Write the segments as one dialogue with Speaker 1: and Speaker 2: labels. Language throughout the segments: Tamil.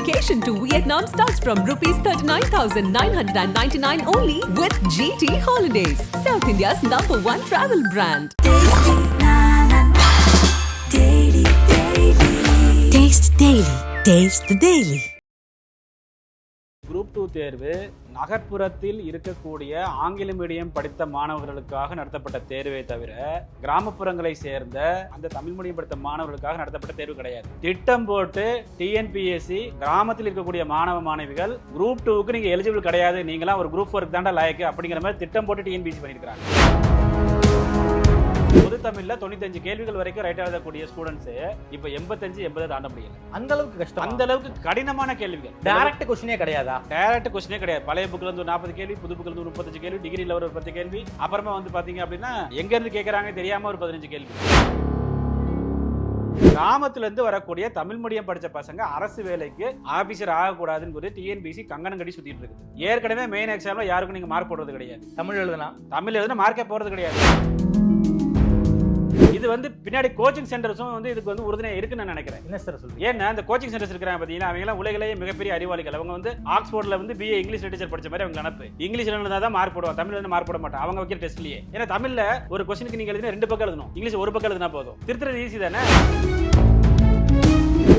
Speaker 1: Vacation to Vietnam starts from rupees 39,999 only with GT Holidays, South India's number one travel brand.
Speaker 2: Taste Daily. Taste the Daily.
Speaker 3: Group two தேர்வு நகர்ப்புறத்தில் இருக்கக்கூடிய ஆங்கில மீடியம் படித்த மாணவர்களுக்காக நடத்தப்பட்ட தேர்வை தவிர கிராமப்புறங்களை சேர்ந்த அந்த தமிழ் மீடியம் படித்த மாணவர்களுக்காக நடத்தப்பட்ட தேர்வு கிடையாது. திட்டம் போட்டு டிஎன்பிஎஸ்சி கிராமத்தில் இருக்கக்கூடிய மாணவ மாணவிகள் குரூப் டூக்கு நீங்கள் எலிஜிபிள் கிடையாது. நீங்களாம் ஒரு குரூப் ஒர்க் தாண்டா லாயக்கு அப்படிங்கிற மாதிரி திட்டம் போட்டு டிஎன்பிஎஸ்சி பண்ணியிருக்காங்க பொது தமிழ்ல தொண்ணூத்தஞ்சு கேள்விகள் வரைக்கும் ரைட் எழுதக்கூடிய ஸ்டூடெண்ட்ஸ் இப்ப எண்பத்தஞ்சு எண்பது தாண்ட முடியல.
Speaker 4: அந்த அளவுக்கு கஷ்டம்?
Speaker 3: அந்த அளவுக்கு கடினமான கேள்விகள்.
Speaker 4: டைரக்ட் கொஸ்டினே கிடையாதா?
Speaker 3: டேரக்ட் கொஸ்டினே கிடையாது. பழைய புக்ல இருந்து நாற்பது கேள்வி புது புக்ல இருந்து முப்பத்தஞ்சு கேள்வி டிகிரில ஒரு பத்து கேள்வி. அப்புறமா வந்து பாத்தீங்க அப்படின்னா எங்க இருந்து கேக்குறாங்க தெரியாம ஒரு பதினஞ்சு கேள்வி. கிராமத்துல இருந்து வரக்கூடிய தமிழ் மீடியம் படிச்ச பசங்க அரசு வேலைக்கு ஆபீசர் ஆகக்கூடாதுன்னு சொல்லி டிஎன்பிசி கங்கணம் கட்டி சுத்திட்டு இருக்குது. ஏற்கனவே மெயின் எக்ஸாம்ல யாருக்கும் நீங்க மார்க் போடுறது கிடையாது.
Speaker 4: தமிழ் எழுதுனா?
Speaker 3: தமிழ் எதுனா மார்க்கே போறது கிடையாது. இது வந்து பின்னாடி கோச்சிங் சென்டர்ஸும் வந்து இதுக்கு வந்து உறுதுணையா இருக்குன்னு நான் நினைக்கிறேன்.
Speaker 4: என்ன சார் சொல்றீங்க?
Speaker 3: ஏன்னா இந்த கோச்சிங் சென்டர்ஸ் இருக்காங்க பாத்தீங்கன்னா அவங்க எல்லாம் உலகிலேயே மிகப்பெரிய அறிவாளிகள். அவங்க வந்து ஆக்ஸ்போர்ட்ல வந்து பிஏ இங்கிலீஷ் லிட்டரேச்சர் படிச்ச மாதிரி அவங்க நினப்பு இங்கிலீஷ்ல இருந்தா தான் மார்க் போடுவாங்க தமிழ்ல இருந்து மார்க் போட மாட்டாங்க. அவங்க வைக்கிற டெஸ்ட்லயே ஏன்னா தமிழ்ல ஒரு கொஸ்டினுக்கு நீங்க எழுதினா ரெண்டு பக்கம் எழுதணும். இங்கிலீஷ் ஒரு பக்கம் எழுதினா போதும். திருத்துறது ஈஸி தானே?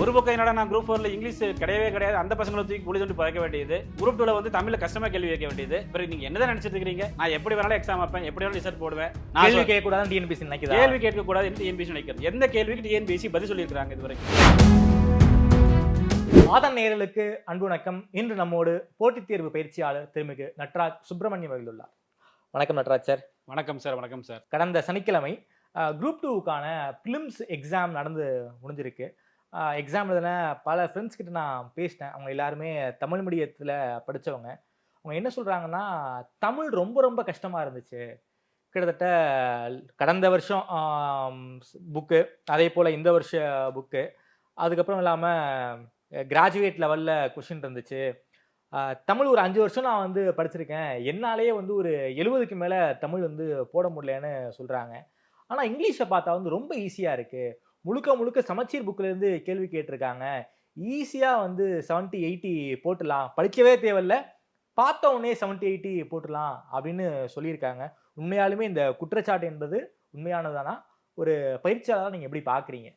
Speaker 3: ஒரு பக்கம் என்னடா நான் குரூப் ஃபோர்ல இங்கிலீஷ் கிடையவே கிடையாது அந்த பசங்களை தூக்கி குழி தோண்டி பழக்க வேண்டியது. குரூப் டூல வந்து தமிழ்ல கஷ்டமா கேள்வி கேட்க வேண்டியது. பிறகு நீங்க என்னதான் நினைச்சிட்டு இருக்கீங்க நான் எப்படி வேணாலும் எக்ஸாம் வைப்பேன் எப்படி வேணாலும் ரிசல்ட் போடுவேன். நான்
Speaker 4: கேள்வி கேட்க கூடாது டிஎன்பிசி நினைக்குதா?
Speaker 3: கேள்வி கேட்க கூடாது டிஎன்பிசி நினைக்கிறது? எந்த கேள்விக்கு டிஎன்பிசி பதில் சொல்லியிருக்காங்க இது வரைக்கும்?
Speaker 4: மாதன் நேயர்களுக்கு அன்பு வணக்கம். இன்று நம்மோடு போட்டித் தேர்வு பயிற்சியாளர் திருமிகு நட்ராஜ் சுப்பிரமணியம் அவர்கள் உள்ளார் வணக்கம் நட்ராஜ் சார்.
Speaker 3: வணக்கம் சார் வணக்கம் சார்.
Speaker 4: கடந்த சனிக்கிழமை குரூப் டூவுக்கான பிலிம்ஸ் எக்ஸாம் நடந்து முடிஞ்சிருக்கு. எக்ஸாம் எழுதின பல ஃப்ரெண்ட்ஸ் கிட்ட நான் பேசினேன். அவங்க எல்லாருமே தமிழ் மீடியத்தில் படித்தவங்க அவங்க என்ன சொல்கிறாங்கன்னா தமிழ் ரொம்ப ரொம்ப கஷ்டமாக இருந்துச்சு. கிட்டத்தட்ட கடந்த வருஷம் புக்கு அதே போல் இந்த வருஷ புக்கு அதுக்கப்புறம் இல்லாமல் கிராஜுவேட் லெவலில் கொஷின் இருந்துச்சு. தமிழ் ஒரு அஞ்சு வருஷம் நான் வந்து படிச்சிருக்கேன். என்னாலேயே வந்து ஒரு எழுபதுக்கு மேலே தமிழ் வந்து போட முடியலன்னு சொல்கிறாங்க ஆனால் இங்கிலீஷை பார்த்தா வந்து ரொம்ப ஈஸியாக இருக்குது முழுக்க முழுக்க சமச்சீர் புக்கிலேருந்து கேள்வி கேட்டிருக்காங்க. ஈஸியாக வந்து 70 எயிட்டி போட்டுடலாம். படிக்கவே தேவையில்ல. பார்த்த உடனே 70 எயிட்டி போட்டுடலாம் அப்படின்னு சொல்லியிருக்காங்க. உண்மையாலுமே இந்த குற்றச்சாட்டு என்பது உண்மையானதானா? ஒரு பயிற்சியாளராக நீங்கள் எப்படி பார்க்குறீங்க?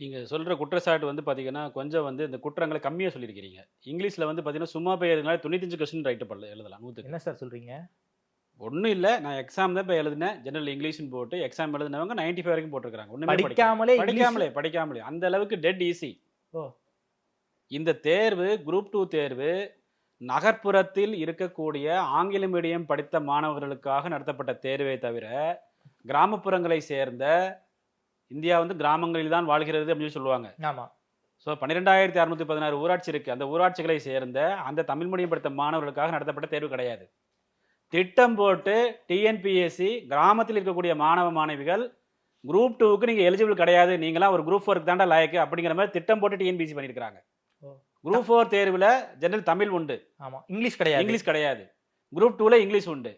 Speaker 3: நீங்க சொல்ற குற்றச்சாட்டு வந்து பாத்தீங்கன்னா கொஞ்சம் வந்து இந்த குற்றங்களை கம்மியா சொல்லியிருக்கிறீங்க. இங்கிலீஷ்ல வந்து பாத்தீங்கன்னா சும்மா பெயருங்களால தொண்ணூத்தஞ்சு கொஸ்டின் ரைட்டு பண்ணல எழுதலாம் நூத்துக்கு.
Speaker 4: என்ன சார் சொல்கிறீங்க
Speaker 3: ஒன்றும் இல்லை. நான் எக்ஸாம் தான் இப்போ எழுதினேன். ஜெனரல் இங்கிலீஷ்னு போட்டு எக்ஸாம் எழுதினவங்க 95 ஃபைவ் வரைக்கும் போட்டிருக்காங்க ஒன்றுமே
Speaker 4: படிக்காமலே
Speaker 3: படிக்காமலே படிக்காமலே. அந்த அளவுக்கு டெட் ஈஸி
Speaker 4: ஓ.
Speaker 3: இந்த தேர்வு குரூப் டூ தேர்வு நகர்ப்புறத்தில் இருக்கக்கூடிய ஆங்கில மீடியம் படித்த மாணவர்களுக்காக நடத்தப்பட்ட தேர்வே தவிர கிராமப்புறங்களை சேர்ந்த இந்தியா வந்து கிராமங்களில் தான் வாழ்கிறது அப்படின்னு சொல்லுவாங்க.
Speaker 4: ஆமாம்
Speaker 3: ஸோ பன்னிரெண்டாயிரத்தி அறுநூத்தி பதினாறு ஊராட்சி இருக்கு. அந்த ஊராட்சிகளை சேர்ந்த அந்த தமிழ் மொழியம் படித்த மாணவர்களுக்காக நடத்தப்பட்ட தேர்வு கிடையாது. திட்டம் போட்டு டிஎன்பிஎஸ்சி கிராமத்தில் இருக்கக்கூடிய மாணவ மாணவிகள் குரூப் டூக்கு நீங்க எலிஜிபிள் கிடையாது. நீங்களாம் ஒரு குரூப் ஒர்க் தாண்டா லாயக்கு அப்படிங்கிற மாதிரி திட்டம் போட்டு T N P S C பண்ணியிருக்காங்க
Speaker 4: ஓ.
Speaker 3: குரூப் ஃபோர் தேர்வுல ஜெனரல் தமிழ் உண்டு.
Speaker 4: ஆமாம் இங்கிலீஷ் கிடையாது.
Speaker 3: இங்கிலீஷ் கிடையாது. குரூப் டூல இங்கிலீஷ் உண்டு.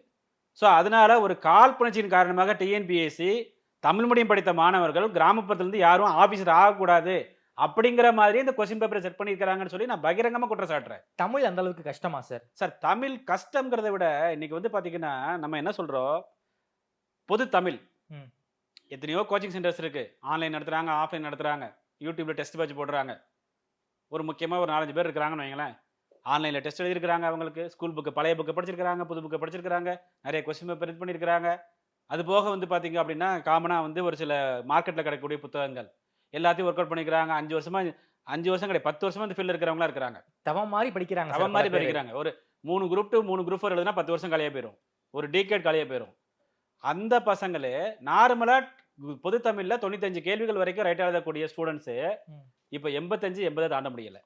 Speaker 3: ஸோ அதனால ஒரு காழ்ப்புணர்ச்சியின் காரணமாக டிஎன்பிஎஸ்சி தமிழ் மீடியம் படித்த மாணவர்கள் கிராமப்புறத்திலிருந்து யாரும் ஆபீசர் ஆகக்கூடாது. அப்படிங்கிற மாதிரி இந்த கொஸ்டின் பேப்பரை செட் பண்ணியிருக்காங்கன்னு சொல்லி நான் பகிரங்கமா குற்றம் சாட்டுறேன்.
Speaker 4: தமிழ் அந்த அளவுக்கு கஷ்டமா சார்?
Speaker 3: சார் தமிழ் கஷ்டங்கிறத விட இன்னைக்கு வந்து பாத்தீங்கன்னா நம்ம என்ன சொல்றோம்? பொது தமிழ்.
Speaker 4: ம்.
Speaker 3: எத்தனையோ கோச்சிங் சென்டர்ஸ் இருக்கு. ஆன்லைன் நடத்துறாங்க ஆஃப்லைன் நடத்துறாங்க. யூடியூப்ல டெஸ்ட் பேட்ச் போடுறாங்க. ஒரு முக்கியமா ஒரு நாலஞ்சு பேர் இருக்கிறாங்கன்னு வைங்களேன். ஆன்லைன்ல டெஸ்ட் எழுதிருக்காங்க அவங்களுக்கு. ஸ்கூல் புக்கு பழைய புக்கு படிச்சிருக்காங்க புது புக்கு படிச்சிருக்காங்க நிறைய கொஸ்டின் பேப்பர் இது பண்ணியிருக்காங்க அது போக வந்து பாத்தீங்க அப்படின்னா காமனா வந்து ஒரு சில மார்க்கெட்ல கிடைக்கக்கூடிய புத்தகங்கள். எல்லாத்தையும் ஒர்க் அவுட் பண்ணிக்கிறாங்க. அஞ்சு வருஷமா அஞ்சு வருஷம் கிடையாது. பத்து வருஷமா இந்த ஃபீல்டு இருக்கிறவங்களா இருக்கிறாங்க.
Speaker 4: தவம் மாதிரி படிக்கிறாங்க
Speaker 3: அவன் மாதிரி படிக்கிறாங்க. ஒரு மூணு குரூப் டூ மூணு குரூப் ஃபோர் எழுதுனா பத்து வருஷம் காலியாக போயிடும் ஒரு டிகேட் காலியாக போயிடும் அந்த பசங்களே நார்மலா பொது தமிழ்ல தொண்ணூத்தஞ்சு கேள்விகள் வரைக்கும் ரைட் எழுதக்கூடிய ஸ்டூடெண்ட்ஸ். இப்போ எண்பத்தஞ்சு எண்பதை தாண்ட முடியல.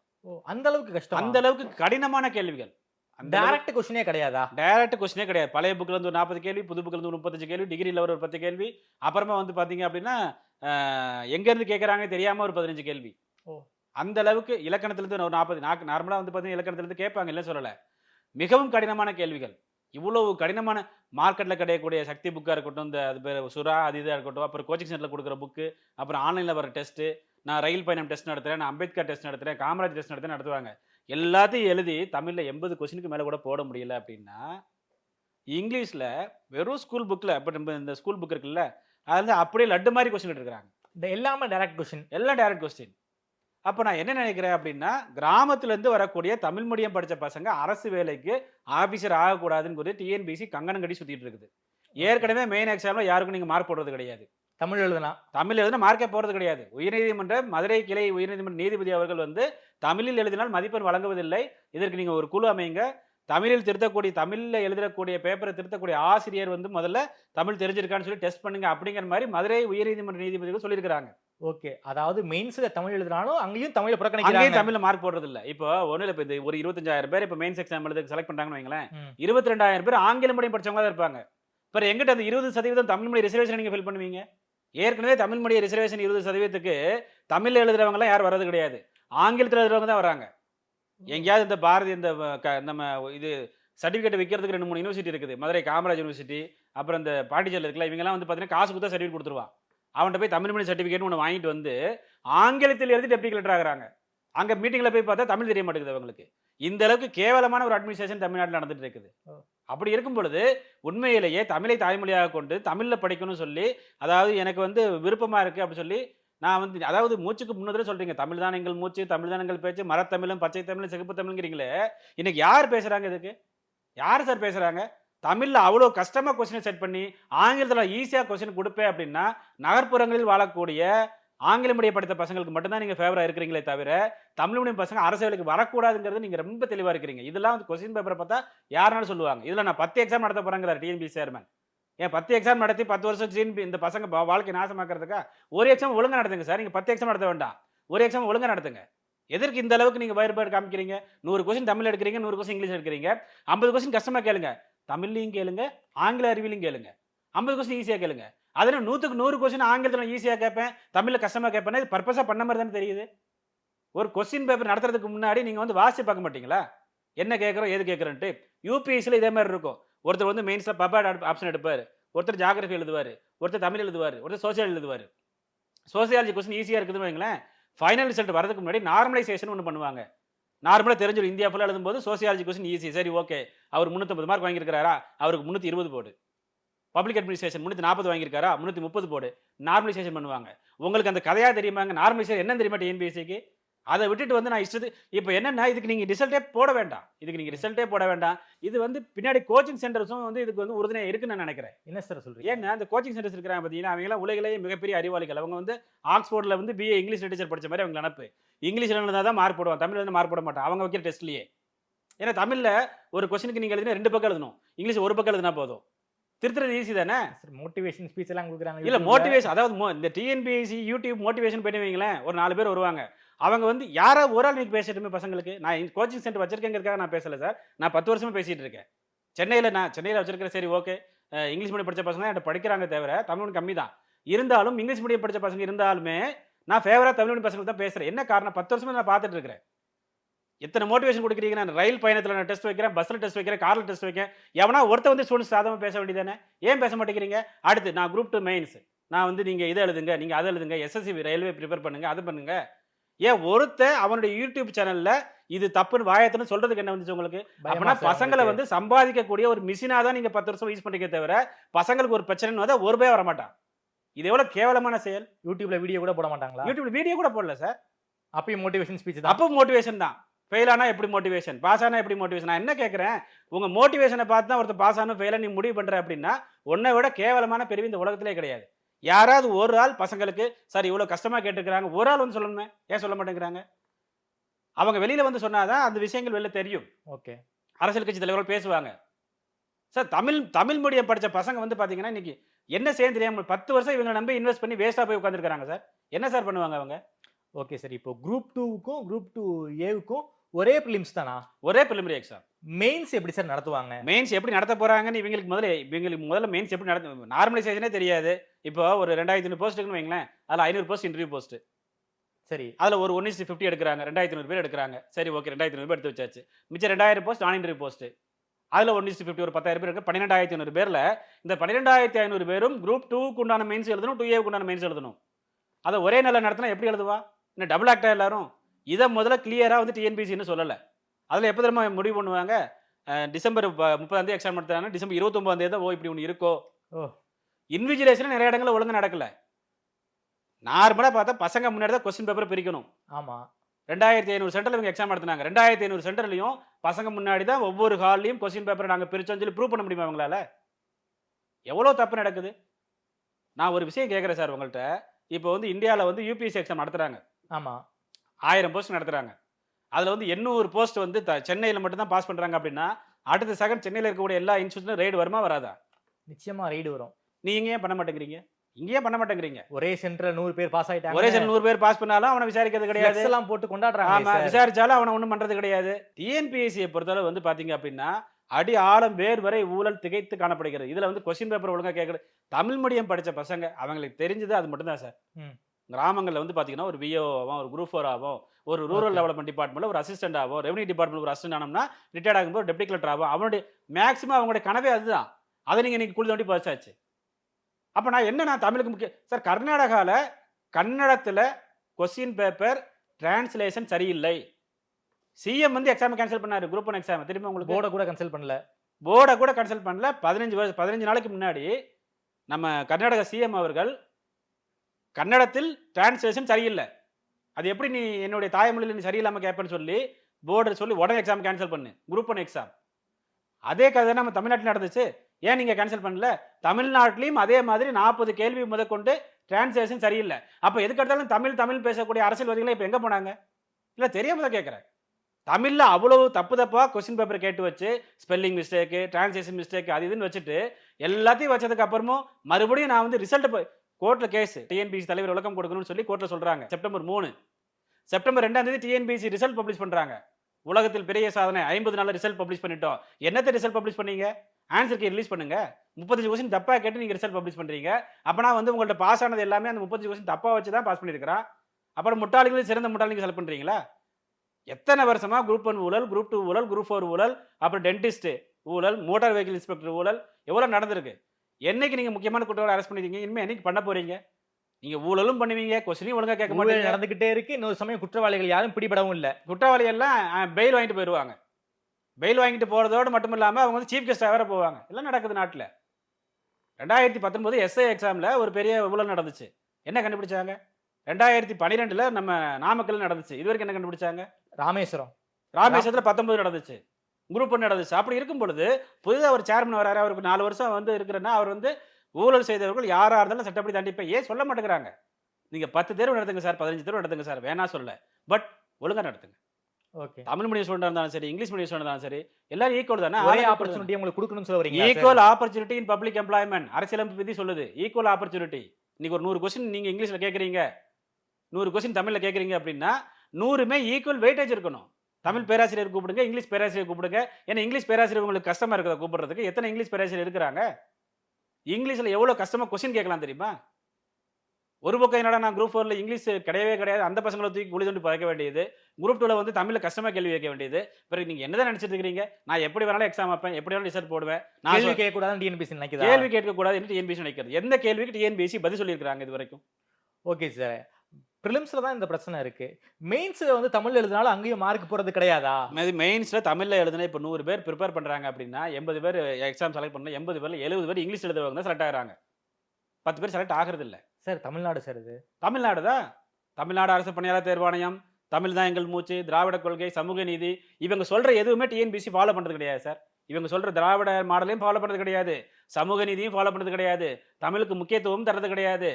Speaker 4: அந்த அளவுக்கு கஷ்டம்?
Speaker 3: அந்த அளவுக்கு கடினமான கேள்விகள்.
Speaker 4: டைரக்ட் கொஸ்டினே கிடையாதா?
Speaker 3: டைரக்ட் கொஸ்டினே கிடையாது. பழைய புக்ல இருந்து ஒரு நாற்பது கேள்வி புது புக்ல இருந்து முப்பத்தஞ்சு கேள்வி டிகிரியில் ஒரு பத்து கேள்வி. அப்புறமா வந்து பாத்தீங்க அப்படின்னா அஹ், எங்க இருந்து கேட்கறாங்க தெரியாம ஒரு பதினஞ்சு கேள்வி.
Speaker 4: ஓ.
Speaker 3: அந்த அளவுக்கு இலக்கணத்துல இருந்து ஒரு நாற்பது நாக்கு நார்மலா வந்து பாத்தீங்கன்னா இலக்கணத்துல இருந்து கேட்பாங்க இல்ல சொல்லல. மிகவும் கடினமான கேள்விகள். இவ்வளவு கடினமான மார்க்கெட்ல கிடைக்கக்கூடிய சக்தி புக்கா இருக்கட்டும் இந்த அது பேர் சுறா அது இதா இருக்கட்டும் அப்புறம் கோச்சிங் சென்டர்ல கொடுக்குற புக்கு அப்புறம் ஆன்லைன்ல வர டெஸ்ட் நான் ரயில் பயணம் டெஸ்ட் நடத்துறேன் நான் அம்பேத்கர் டெஸ்ட் நடத்துறேன் காமராஜ் டெஸ்ட் நடத்துறேன் நடத்துவாங்க. எல்லாத்தையும் எழுதி தமிழ்ல எண்பது கொஸ்டினுக்கு மேல கூட போட முடியல அப்படின்னா இங்கிலீஷ்ல வெறும் ஸ்கூல் புக்ல இப்போ நம்ம இந்த ஸ்கூல் புக் இருக்குல்ல அது வந்து அப்படியே லட்டு மாதிரி கொஸ்டின் இருக்கிறாங்க
Speaker 4: இந்த எல்லாமே டைரக்ட் கொஸ்டின்
Speaker 3: எல்லாம் டைரக்ட் கொஸ்டின் அப்போ நான் என்ன நினைக்கிறேன் அப்படின்னா கிராமத்துலேருந்து வரக்கூடிய தமிழ் மீடியம் படித்த பசங்க அரசு வேலைக்கு ஆஃபீஸர் ஆகக்கூடாதுன்னு சொல்லி டிஎன்பிசி கங்கணம் கட்டி சுற்றிட்டு இருக்குது. ஏற்கனவே மெயின் எக்ஸாமில் யாருக்கும் நீங்கள் மார்க் போடுறது கிடையாது.
Speaker 4: தமிழ் எழுதுனா?
Speaker 3: தமிழ் எழுதினா மார்க்கே போகிறது கிடையாது. உயர்நீதிமன்ற மதுரை கிளை உயர்நீதிமன்ற நீதிபதி அவர்கள் வந்து தமிழில் எழுதினால் மதிப்பெண் வழங்குவதில்லை. இதற்கு நீங்கள் ஒரு குழு அமைங்க தமிழில் திருத்தக்கூடிய தமிழில் எழுதக்கூடிய பேப்பரை திருத்தக்கூடிய ஆசிரியர் வந்து முதல்ல தமிழ் தெரிஞ்சிருக்கான்னு சொல்லி டெஸ்ட் பண்ணுங்க அப்படிங்கிற மாதிரி மதுரை உயர்நீதிமன்ற நீதிபதிகள் சொல்லியிருக்கிறாங்க.
Speaker 4: ஓகே. அதாவது மெயின்ஸ்ல தமிழ் எழுதுனாலும் அங்கேயும் தமிழை புறக்கணிக்கிறாங்க.
Speaker 3: தமிழ்ல மார்க் போடுறது இல்ல இப்போ ஒண்ணுல இப்ப இது ஒரு இருபத்தஞ்சாயிரம் பேர் இப்ப மெயின்ஸ் எக்ஸாம் எழுத செலக்ட் பண்றாங்கன்னு வைங்களேன். இருபத்தி ரெண்டாயிரம் பேர் ஆங்கில படிச்சவங்க தான் இருப்பாங்க. இப்போ எங்கிட்ட அந்த இருபது சதவீதம் தமிழ் மீடியம் ரிசர்வேஷன் நீங்க ஃபில் பண்ணுவீங்க? ஏற்கனவே தமிழ் மீடியம் ரிசர்வேஷன் இருபது சதவீதத்துக்கு தமிழ்ல எழுதுறவங்க எல்லாம் யாரும் வர்றது கிடையாது. ஆங்கிலத்தில் எழுதுறவங்க தான் வராங்க எங்கேயாவது இந்த பாரதி இந்த நம்ம இது சர்டிஃபிகேட் விற்கிறதுக்கு ரெண்டு மூணு யூனிவர்சிட்டி இருக்குது. மதுரை காமராஜ் யூனிவர்சிட்டி அப்புறம் இந்த பாண்டிச்சேரியில் இருக்குல்ல இவங்கெல்லாம் வந்து பார்த்தீங்கன்னா காசு கொடுத்தா சர்டிஃபிகேட் கொடுத்துருவான். அவன்கிட்ட போய் தமிழ் மீடியம் சர்டிஃபிகேட் ஒன்று வாங்கிட்டு வந்து ஆங்கிலத்தில் எழுதி டெப்டி கலெக்டர் ஆகுறாங்க. அங்க மீட்டிங்ல போய் பார்த்தா தமிழ் தெரிய மாட்டேங்குது அவங்களுக்கு. இந்த அளவுக்கு கேவலமான ஒரு அட்மினிஸ்ட்ரேஷன் தமிழ்நாட்டில் நடந்துட்டு இருக்குது. அப்படி இருக்கும் பொழுது உண்மையிலேயே தமிழை தாய்மொழியாக கொண்டு தமிழ்ல படிக்கணும்னு சொல்லி அதாவது எனக்கு வந்து விருப்பமா இருக்கு அப்படி சொல்லி நான் வந்து அதாவது மூச்சுக்கு முன்னதே சொல்றீங்க. தமிழ் தான் எங்கள் மூச்சு தமிழ் தான் எங்கள் பேச்சு மரத்தமிழும் பச்சை தமிழும் சிகப்பு தமிழ்ங்கிறீங்களே இன்னைக்கு யார் பேசுறாங்க இதுக்கு? யார் சார் பேசுறாங்க? தமிழில் அவ்வளோ கஷ்டமாக கொஸ்டினை செட் பண்ணி ஆங்கிலத்தில் ஈஸியாக கொஸ்டின் கொடுப்பேன் அப்படின்னா நகர்ப்புறங்களில் வாழக்கூடிய ஆங்கில மீடியம் படித்த பசங்களுக்கு மட்டும்தான் நீங்கள் ஃபேவராக இருக்கிறீங்களே தவிர தமிழ் மீடியம் பசங்க அரசு வேலைக்கு வரக்கூடாதுங்கிறது நீங்கள் ரொம்ப தெளிவாக இருக்கிறீங்க. இதெல்லாம் வந்து கொஸ்டின் பேப்பரை பார்த்தா யாருனாலும் சொல்லுவாங்க. இதில் நான் பத்து எக்ஸாம் நடத்த போறேங்கிறார் டிஎன்பி சேர்மன் ஏன் பத்து எக்ஸாம் நடத்தி பத்து வருஷம் டிஎன்பி இந்த பசங்க வா- வாழ்க்கை நாசமாக்குறதுக்கா? ஒரு எக்ஸாம் ஒழுங்காக நடத்துங்க சார். நீங்கள் பத்து எக்ஸாம் நடத்த வேண்டாம். ஒரு எக்ஸாம் ஒழுங்காக நடத்துங்க. எதற்கு இந்த அளவுக்கு நீங்கள் வேறுபாடு காமிக்கிறீங்க? நூறு கொஸ்டின் தமிழ் எடுக்கிறீங்க நூறு கொஸ்டின் இங்கிலீஷ் எடுக்கிறீங்க. ஐம்பது கொஸ்டின் கஷ்டமாக கேளுங்க. தமிழ்லையும் கேளுங்க ஆங்கில அறிவியலையும் கேளுங்க. ஐம்பது கொஸ்டின் ஈஸியாக கேளுங்க. அதில் நூற்றுக்கு நூறு கொஸ்டின் ஆங்கிலத்தில் ஈஸியாக கேட்பேன் தமிழில் கஷ்டமாக கேட்பேன் இது பர்பஸாக பண்ண மாதிரி தானே தெரியுது. ஒரு கொஸ்டின் பேப்பர் நடத்துறதுக்கு முன்னாடி நீங்கள் வந்து வாசி பார்க்க மாட்டீங்களா? என்ன கேட்குறோம் எது கேட்குறோன்ட்டு. யூபிஎஸ்சியில் இதே மாதிரி இருக்கும். ஒருத்தர் வந்து மெயின்ஸில் பப்பாட் ஆப்ஷன் எடுப்பார். ஒருத்தர் ஜாகிரபி எழுதுவார். ஒருத்தர் தமிழ் எழுதுவார். ஒருத்தர் சோசியல் எழுதுவார். சோசியாலஜி கொஸ்டின் ஈஸியாக இருக்குதுன்னு வைங்களேன். ஃபைனல் ரிசல்ட் வரதுக்கு முன்னாடி நார்மலைசேஷன் ஒன்று பண்ணுவாங்க. நார்மலாக தெரிஞ்சிடும் இந்தியா ஃபுல்லாக எழுதும்போது சோசியாலஜி கொஸ்டின் ஈஸி சரி ஓகே அவர் முந்நூற்றம்பது மார்க் வாங்கியிருக்காரா அவருக்கு முந்நூற்றி இருபது போடு. பப்ளிக் அட்மினிஸ்ட்ரேஷன் முந்நூற்றி நாற்பது வாங்கியிருக்காரா? முந்நூற்றி முப்பது போடு. நார்மலைசேஷன் பண்ணுவாங்க. உங்களுக்கு அந்த கதையாக தெரியுமாங்க? நார்மலைசேஷன் என்ன தெரியுமா டிஎன்பிஎஸ்சிக்கு அதை விட்டுட்டு வந்து நான் இஷ்டத்து இப்போ என்னன்னா இதுக்கு நீங்கள் ரிசல்ட்டே போட வேண்டாம். இதுக்கு நீங்கள் ரிசல்ட்டே போட வேண்டாம். இது வந்து பின்னாடி கோச்சிங் சென்டர்ஸும் வந்து இதுக்கு வந்து உறுதுணையாக இருக்குன்னு நான் நினைக்கிறேன்.
Speaker 4: என்ன சார் சொல்றீங்க?
Speaker 3: ஏன்னா அந்த கோச்சிங் சென்டர்ஸ் இருக்கிறாங்க பார்த்தீங்கன்னா அவங்களாம் உலகிலேயே மிகப்பெரிய அறிவாளிகள். அவங்க வந்து ஆக்ஸ்போர்டில் வந்து பிஏ இங்கிலீஷ் லிட்டரேச்சர் படிச்ச மாதிரி அவங்க நினப்பு. இங்கிலீஷில் இருந்தால் தான் மார்க் போடுவாங்க. தமிழில் வந்து மார்க் போட மாட்டாங்க. அவங்க வைக்கிற டெஸ்ட்லேயே ஏன்னா தமிழில் ஒரு கொஸ்டினுக்கு நீங்கள் எழுதினா ரெண்டு பக்கம் எழுதணும். இங்கிலீஷ் ஒரு பக்கம் எழுதினா போதும். திருத்துறது ஈஸி தானே?
Speaker 4: சார் மோட்டிவேஷன் ஸ்பீச் எல்லாம் கொடுக்குறாங்க.
Speaker 3: இல்ல. மோட்டிவேஷன் அதாவது இந்த டிஎன்பிஎஸ்சி யூடியூப் மோட்டிவேஷன் பண்ணி வைங்களேன். ஒரு நாலு பேர் வருவாங்க. அவங்க வந்து யாரோ ஒரு ஆள் நீங்க பேசிட்டுமே பசங்களுக்கு நான் கோச்சிங் சென்டர் வச்சிருக்கேங்கிறதுக்காக நான் பேசல சார். நான் பத்து வருஷமா பேசிட்டு இருக்கேன். சென்னையில் நான் சென்னையில் வச்சிருக்கிறேன் சரி ஓகே இங்கிலீஷ் மீடியம் படித்த பசங்க என்கிட்ட படிக்கிறாங்க தவிர தமிழ் கம்மி தான். இருந்தாலும் இங்கிலீஷ் மீடியம் படித்த பசங்க இருந்தாலுமே நான் ஃபேவராக தமிழ் மீடியம் பசங்களுக்கு தான் பேசுகிறேன் என்ன காரணம்? பத்து வருஷமா நான் பார்த்துட்டு இருக்கிறேன். எத்தனை மோட்டிவேஷன் கொடுக்குறீங்க நான் ரயில் பயணத்தில் நான் டெஸ்ட் வைக்கிறேன் பஸ்ஸில் டெஸ்ட் வைக்கிறேன் காரில் டெஸ்ட் வைக்கிறேன். எவனா ஒருத்த வந்து ஸ்டூடெண்ட்ஸ் சாதமாக பேச வேண்டியதானே? ஏன் பேச மாட்டேங்கிறீங்க? அடுத்து நான் குரூப் டூ மெயின்ஸ் நான் வந்து நீங்கள் இதை எழுதுங்க நீங்கள் அதை எழுதுங்க எஸ்எஸ்சி ரயில்வே ப்ரிப்பேர் பண்ணுங்க அது பண்ணுங்கள் ஏன் ஒருத்தன் அவனுடைய யூடியூப் சேனல்ல இது தப்புன்னு வாயத்துன்னு சொல்றதுக்கு என்ன வந்துச்சு உங்களுக்கு? அப்படின்னா பசங்களை? வந்து சம்பாதிக்கக்கூடிய ஒரு மிஷினா தான் நீங்க பத்து வருஷம் யூஸ் பண்ணிக்க தவிர பசங்களுக்கு ஒரு பிரச்சனைன்னு வந்தா ஒரு பே வர மாட்டான் இது எவ்வளவு கேவலமான செயல்?
Speaker 4: யூடியூப்ல வீடியோ கூட போட மாட்டாங்களா?
Speaker 3: யூடியூப்ல வீடியோ கூட போடல சார்.
Speaker 4: அப்பயும் மோட்டிவேஷன் ஸ்பீச் தான்.
Speaker 3: அப்போ மோட்டிவேஷன் தான். ஃபெயில் ஆனா எப்படி மோட்டிவேஷன் பாஸ் ஆனா எப்படி மோட்டிவேஷன் நான் என்ன கேட்குறேன் உங்க மோட்டிவேஷனை பார்த்து தான் ஒருத்தர் பாஸ் ஆனும் ஃபெயிலாக நீ முடிவு பண்ற அப்படின்னா உன்னை விட கேவலமான பிரிவு இந்த உலகத்திலே கிடையாது. யாராவது ஒரு ஆள் பசங்களுக்கு சார் இவ்வளவு கஷ்டமா கேட்டுக்கிறாங்க ஒரு ஆள் வந்து சொல்லணுமே. ஏன் சொல்ல மாட்டேங்கிறாங்க? அவங்க வெளியில வந்து சொன்னாதான் அந்த விஷயங்கள் வெளில தெரியும்.
Speaker 4: ஓகே.
Speaker 3: அரசியல் கட்சி தலைவர்கள் பேசுவாங்க. சார் தமிழ் தமிழ் மீடியம் படிச்ச பசங்க வந்து பாத்தீங்கன்னா இன்னைக்கு என்ன செய்ய தெரியாம பத்து வருஷம் இவங்க நம்பி இன்வெஸ்ட் பண்ணி வேஸ்டா போய் உட்காந்துருக்காங்க சார். என்ன சார் பண்ணுவாங்க அவங்க?
Speaker 4: Okay sir. இப்போ குரூப் டூவுக்கும் குரூப் டூ ஏவுக்கும் ஒரே பிலிம்ஸ் தானா?
Speaker 3: ஒரே preliminary எக்ஸாம்
Speaker 4: மெயின்ஸ் எப்படி சார் நடத்துவாங்க?
Speaker 3: மெயின்ஸ் எப்படி நடத்த போறாங்கன்னு இவங்களுக்கு முதல்ல இவங்களுக்கு முதல்ல மெயின்ஸ் எப்படி நடத்த நார்மலைசேஷனே தெரியாது. இப்போ ஒரு ரெண்டாயிரத்தி ஐநூறு போஸ்ட் இருக்குன்னு வைங்களேன் அதில் ஐநூறு போஸ்ட் இன்டர்வியூ போஸ்ட்
Speaker 4: சரி.
Speaker 3: அதில் ஒரு ஒன் இஸ்டி ஃபிஃப்டி எடுக்கிறாங்க ரெண்டாயிரத்தி ஐநூறு பேர் எடுக்கிறாங்க. சரி ஓகே ரெண்டாயிரத்தி ஐநூறு பேர் எடுத்து வச்சாச்சு. மிச்சம் ரெண்டாயிரம் போஸ்ட் நான் இன்டர்வியூ போஸ்ட் அதில் ஒன் இஸ்டி ஃபிஃப்டி ஒரு பத்தாயிரம் பேர் இருக்கு. பன்னிரெண்டாயிரத்தி ஐநூறு பேரில் இந்த பன்னிரெண்டாயிரத்தி ஐநூறு பேரும் குரூப் டூக்கு உண்டான மெயின்ஸ் எழுதணும் டூ ஏவுக்கு உண்டான மெயின்ஸ் எழுதணும். அதை ஒரே நாளில் நடத்தினா எப்படி எழுதுவா? இன்னும் டபுள் ஆக்டா எல்லாரும்? இதை முதல்ல கிளியராக வந்து டிஎன்பிசின்னு சொல்லலை. அதில் எப்போ தெரியுமா முடிவு பண்ணுவாங்க? டிசம்பர் ப- முப்பதாம் தேதி எக்ஸாம் நடத்துறாங்க டிசம்பர் இருபத்தொம்பதாம் தேதி தான் ஓ இப்படி ஒன்று இருக்கோ?
Speaker 4: ஓ.
Speaker 3: இன்விஜிலேஷன் நிறைய இடங்கள்ல ஒழுங்கா நடக்கல. நார்மலாக பார்த்தா பசங்க முன்னாடி தான் கொஸ்டின் பேப்பர் பிரிக்கணும்.
Speaker 4: ஆமா.
Speaker 3: ரெண்டாயிரத்தி ஐநூறு சென்டர்ல இவங்க எக்ஸாம் நடத்துனாங்க. ரெண்டாயிரத்தி ஐநூறு சென்டர்லையும் பசங்க முன்னாடி தான் ஒவ்வொரு ஹால்லையும் கொஸ்டின் பேப்பரை நாங்கள் பிரிச்சோம்னு சொல்லி ப்ரூவ் பண்ண முடியுமா அவங்களால எவ்வளோ தப்பு நடக்குது? நான் ஒரு விஷயம் கேட்குறேன் சார் உங்கள்கிட்ட இப்போ வந்து இந்தியாவில் வந்து யூபிஎஸ்சி எக்ஸாம் நடத்துறாங்க.
Speaker 4: ஆமா.
Speaker 3: ஆயிரம் போஸ்ட் நடத்துறாங்க. அதில் வந்து எண்ணூறு போஸ்ட் வந்து த சென்னையில் மட்டும்தான் பாஸ் பண்ணுறாங்க அப்படின்னா அடுத்த செகண்ட் சென்னையில் இருக்கக்கூடிய எல்லா இன்ஸ்டியூட்லையும் ரைடு வருமா வராதா?
Speaker 4: நிச்சயமா ரைடு வரும்.
Speaker 3: நீங்க ஏன் பண்ண மாட்டேங்கிறீங்க? இங்கேயே பண்ண மாட்டேங்கிறீங்க?
Speaker 4: ஒரே சென்டர்ல நூறு பேர் பாஸ் ஆயிட்டாங்க
Speaker 3: ஒரே சில நூறு பேர் பாஸ் பண்ணாலும் அவனை விசாரிக்கிறது கிடையாது.
Speaker 4: எல்லாம் போட்டு கொண்டாடுறாங்க
Speaker 3: ஆமா விசாரிச்சாலும் அவனை ஒண்ணும் பண்றது கிடையாது. டிஎன்பிஎஸ்சியை பொறுத்தளவு வந்து பாத்தீங்க அப்படின்னா அடி ஆழம் வேர் வரை ஊழல் திகைத்து காணப்படுகிறது. இதுல வந்து கொஸ்டின் பேப்பர் ஒழுங்கா கேட்கறது தமிழ் மீடியம் படிச்ச பசங்க அவங்களுக்கு தெரிஞ்சது அது மட்டும்தான் சார். கிராமங்கள்ல வந்து பாத்தீங்கன்னா ஒரு விஓ ஆகும் ஒரு குரூப் ஃபோர் ஆகும் ஒரு ரூரல். டெவலப்மெண்ட் டிபார்ட்மெண்ட்ல ஒரு அசிஸ்டன்ட் ஆகும் ரெவன்யூ டிபார்ட்மெண்ட் ஒரு அசிஸ்டன்ட் ஆனோம்னா ரிட்டையர்ட் ஆகும்போது டெப்டி கலெக்டர் ஆகும். அவனுடைய மேக்ஸிமம் அவங்களுடைய கனவே அதுதான். அதை நீங்க இன்னைக்கு குழி தோண்டி பறிச்சாச்சு அப்ப நான் என்ன நான் தமிழுக்கு முக்கிய சார் கர்நாடகால கன்னடத்துல கொஸ்டின் பேப்பர் டிரான்ஸ்லேஷன் சரியில்லை. சிஎம் வந்து எக்ஸாம் கேன்சல் பண்ணாரு குரூப் ஒன் எக்ஸாம் திரும்ப உங்களுக்கு
Speaker 4: போர்டை கூட கன்சல்ட் பண்ணல.
Speaker 3: போர்டை கூட கன்சல்ட் பண்ணல. பதினஞ்சு வருஷம் பதினஞ்சு நாளைக்கு முன்னாடி நம்ம கர்நாடக சிஎம் அவர்கள் கன்னடத்தில் டிரான்ஸ்லேஷன் சரியில்லை. அது எப்படி நீ என்னுடைய தாய்மொழியில் நீ சரியில்லாமல் கேட்பேன்னு சொல்லி போர்டை சொல்லி உடனே எக்ஸாம் கேன்சல் பண்ணு. குரூப் ஒன் எக்ஸாம் அதே கதை நம்ம தமிழ்நாட்டில் நடந்துச்சு. ஏன் நீங்கள் கேன்சல் பண்ணல? தமிழ்நாட்டிலையும் அதே மாதிரி நாற்பது கேள்வி முதற்கொண்டு டிரான்ஸ்லேஷன் சரியில்லை. அப்போ எதுக்கு எடுத்தாலும் தமிழ் தமிழ் பேசக்கூடிய அரசியல்வாதிகளை இப்போ எங்கே போனாங்க? இல்லை தெரியாம தான் கேட்குறேன் தமிழில் அவ்வளவு தப்பு தப்பாக கொஸ்டின் பேப்பர் கேட்டு வச்சு ஸ்பெல்லிங் மிஸ்டேக்கு டிரான்ஸ்லேஷன் மிஸ்டேக் அது இதுன்னு வச்சுட்டு எல்லாத்தையும் வச்சதுக்கு அப்புறமும் மறுபடியும் நான் வந்து ரிசல்ட் கோர்ட்டில் கேஸ். டிஎன்பிசி தலைவர் விளக்கம் கொடுக்கணும்னு சொல்லி கோர்ட்டில் சொல்கிறாங்க செப்டம்பர் மூணு. செப்டம்பர் ரெண்டாம் தேதி டிஎன்பிசி ரிசல்ட் பப்ளிஷ் பண்ணுறாங்க உலகத்தில் பெரிய சாதனை. ஐம்பது நாளில் ரிசல்ட் பப்ளிஷ் பண்ணிட்டோம். என்னத்தை ரிசல்ட் பப்ளிஷ் பண்ணீங்க? ஆன்சர் கே ரிலீஸ் பண்ணுங்க. முப்பத்தஞ்சு கொஸ்டின் தப்பாக கேட்டு நீங்கள் ரிசல்ட் பப்ளிஷ் பண்ணுறீங்க அப்போனா வந்து உங்கள்ட்ட பாஸ் ஆனது எல்லாமே அந்த முப்பத்தஞ்சு கொஸ்டின் தப்பாக வச்சு தான் பாஸ் பண்ணிருக்கிறான் அப்புறம் முட்டாளிகளும் சிறந்த முட்டாளிகள் செலக்ட் பண்ணுறீங்களா எத்தனை வருஷமா குரூப் ஒன் ஊழல் குரூப் டூ ஊழல் குரூப் ஃபோர் ஊழல் அப்புறம் டென்டிஸ்ட் ஊழல் மோட்டார் வெஹிக்கிள் இன்ஸ்பெக்டர் ஊழல் எவ்வளோ நடந்திருக்கு? என்னைக்கு நீங்க முக்கியமான குற்றவாளி அரெஸ்ட் பண்ணிருக்கீங்க இனிமே என்னைக்கு பண்ண போறீங்க? நீங்க ஊழலும் பண்ணுவீங்க கொஸ்டினையும் ஒழுங்கா கேட்க மாட்டீங்க.
Speaker 4: நடந்துகிட்டே இருக்கு. இன்னொரு சமயம் குற்றவாளிகள் யாரும் பிடிபடவும் இல்ல.
Speaker 3: குற்றவாளி எல்லாம் பெயில் வாங்கிட்டு போயிடுவாங்க பெயில் வாங்கிட்டு போறதோடு மட்டும் இல்லாம அவங்க வந்து சீஃப் கெஸ்டாக வேற போவாங்க. எல்லாம் நடக்குது நாட்டில். ரெண்டாயிரத்தி பத்தொன்பது எஸ்ஐ எக்ஸாம்ல ஒரு பெரிய ஊழல் நடந்துச்சு. என்ன கண்டுபிடிச்சாங்க? ரெண்டாயிரத்தி பன்னிரெண்டுல நம்ம நாமக்கல் நடந்துச்சு. இது வரைக்கும் என்ன கண்டுபிடிச்சாங்க?
Speaker 4: ராமேஸ்வரம்.
Speaker 3: ராமேஸ்வரத்துல பத்தொன்பது நடந்துச்சு. குரூப் நடந்துச்சு. அப்படி இருக்கும் பொழுது புதிதாக ஒரு சேர்மன் வராரு அவருக்கு நாலு வருஷம் வந்து இருக்கிறன்னா அவர் வந்து ஊழல் செய்தவர்கள் யாரா இருந்தாலும் சட்டப்படி தண்டிப்பேன். ஏன் சொல்ல மாட்டேங்கிறாங்க? நீங்க பத்து தேர்வு நடத்துங்க சார் பதினஞ்சு தேர்வு நடத்துங்க சார் வேணா சொல்ல. பட் ஒழுங்கா நடத்துங்க.
Speaker 4: ஓகே.
Speaker 3: தமிழ் மீடியம் ஸ்டூடெண்ட் இருந்தாலும் சரி இங்கிலீஷ் மீடியம் ஸ்டூடெண்ட் இருந்தாலும் சரி எல்லாரும் ஈக்குவல் தானே?
Speaker 4: ஒரே ஆப்பர்ச்சுனிட்டி உங்களுக்கு கொடுக்கணும்னு சொல்ல
Speaker 3: equal opportunity in public employment அரசியலமைப்பு விதி சொல்லுது. ஈக்குவல் ஆப்பர்ச்சுனிட்டி இன்னைக்கு ஒரு நூறு கொஸ்டின் நீங்க இங்கிலீஷ்ல கேக்குறீங்க. நூறு கொஸ்டின் தமிழ்ல கேக்குறீங்க அப்படின்னா நூறுமே ஈக்குவல் வெயிட்டேஜ் இருக்கணும். தமிழ் பேராசிரியர் கூப்பிடுங்க இங்கிலீஷ் பேராசிரியர் கூப்பிடுங்க. ஏன்னா இங்கிலீஷ் பேராசிரியர் உங்களுக்கு கஷ்டமா இருக்கிறத கூப்பிடுறதுக்கு எத்தனை இங்கிலீஷ் பேராசிரியர் இருக்கிறாங்க? இங்கிலீஷ்ல எவ்வளவு கஷ்டமா கொஸ்டின் கேட்கலாம் தெரியுமா? ஒரு பக்கம் என்னடா நான் குரூப் ஃபோர்ல இங்கிலீஷ் கிடையவே கிடையாது அந்த பசங்களை தூக்கி குழி தோண்டி பறக்க வேண்டியது. குரூப் டூல வந்து தமிழ்ல கஷ்டமா கேள்வி கேட்க வேண்டியது. பிறகு நீங்க என்னதான் நினைச்சிட்டு இருக்கீங்க நான் எப்படி வேணாலும் எக்ஸாம் வைப்பேன் எப்படி வேணாலும் ரிசல்ட் போடுவேன். நான்
Speaker 4: கேள்வி கேட்க கூடாதுன்னு டிஎன்பிசி நினைக்குதா?
Speaker 3: கேள்வி கேட்க கூடாது என்று டிஎன்பிசி நினைக்கிறது. எந்த கேள்விக்கு டிஎன்பிசி பதில் சொல்லியிருக்காங்க இது வரைக்கும்
Speaker 4: ஓகே சார் ப்ரிலிம்ஸ்ல தான் இந்த பிரச்சனை இருக்கு. மெயின்ஸ்ல வந்து தமிழ் எழுதினாலும் அங்கேயும் மார்க் போறது கிடையாதா?
Speaker 3: மெயின்ஸ்ல தமிழ்ல எழுதுன இப்போ நூறு பேர் ப்ரிப்பேர் பண்றாங்க அப்படின்னா எண்பது பேர் எக்ஸாம் செலக்ட் பண்ணல எண்பது பேர்ல எழுபது பேர் இங்கிலீஷ் எழுதுறவங்க தான் செலக்ட் ஆகுறாங்க. பத்து பேர் செலக்ட் ஆகுறது இல்ல.
Speaker 4: சார் தமிழ்நாடு சார் இது.
Speaker 3: தமிழ்நாடு தான். தமிழ்நாடு அரசு பணியாளர் தேர்வாணையம் தமிழ் தான் எங்கள் மூச்சு திராவிட கொள்கை சமூக நீதி. இவங்க சொல்ற எதுவுமே டிஎன்பிசி ஃபாலோ பண்றது கிடையாது சார். இவங்க சொல்ற திராவிட மாடலையும் ஃபாலோ பண்றது கிடையாது. சமூக நீதியும் ஃபாலோ பண்றது கிடையாது. தமிழுக்கு முக்கியத்துவம் தரது கிடையாது.